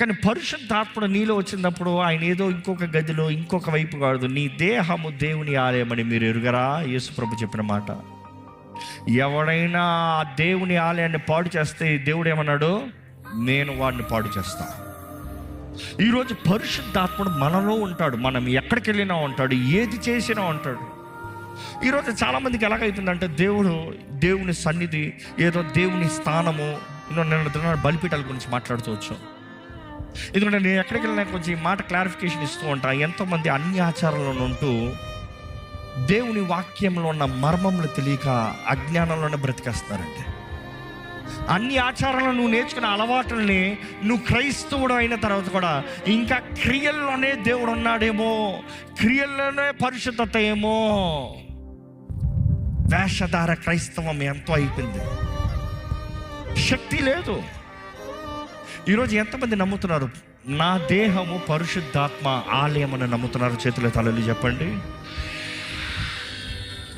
కానీ పరిశుద్ధాత్ముడు నీలో వచ్చినప్పుడు ఆయన ఏదో ఇంకొక గదిలో ఇంకొక వైపు కాదు. నీ దేహము దేవుని ఆలయమని మీరు ఎరుగరా? యేసుప్రభు చెప్పిన మాట. ఎవడైనా ఆ దేవుని ఆలయాన్ని పాడు చేస్తే దేవుడు ఏమన్నాడు? నేను వాడిని పాడు చేస్తా. ఈరోజు పరిశుద్ధాత్ముడు మనలో ఉంటాడు. మనం ఎక్కడికి వెళ్ళినా ఉంటాడు ఏది చేసినా ఉంటాడు. ఈరోజు చాలామందికి ఎలాగైతుందంటే దేవుడు దేవుని సన్నిధి ఏదో దేవుని స్థానము నిన్న బలిపీఠాల గురించి మాట్లాడుతూ వచ్చాం. ఎందుకంటే నేను ఎక్కడికి వెళ్ళినా కొంచెం ఈ మాట క్లారిఫికేషన్ ఇస్తూ ఉంటా. ఎంతోమంది అన్ని ఆచారాలను ఉంటూ దేవుని వాక్యంలో ఉన్న మర్మములు తెలియక అజ్ఞానంలోనే బ్రతికేస్తారండి. అన్ని ఆచారాలను నువ్వు నేర్చుకున్న అలవాటుల్ని నువ్వు క్రైస్తవుడు అయిన తర్వాత కూడా ఇంకా క్రియల్లోనే దేవుడు ఉన్నాడేమో క్రియల్లోనే పరిశుద్ధత ఏమో. వేషధార క్రైస్తవం ఎంతో అయిపోయింది. శక్తి లేదు. ఈరోజు ఎంతమంది నమ్ముతున్నారు? నా దేహము పరిశుద్ధాత్మ ఆలయం అని నమ్ముతున్నారు. చేతుల తలలు చెప్పండి.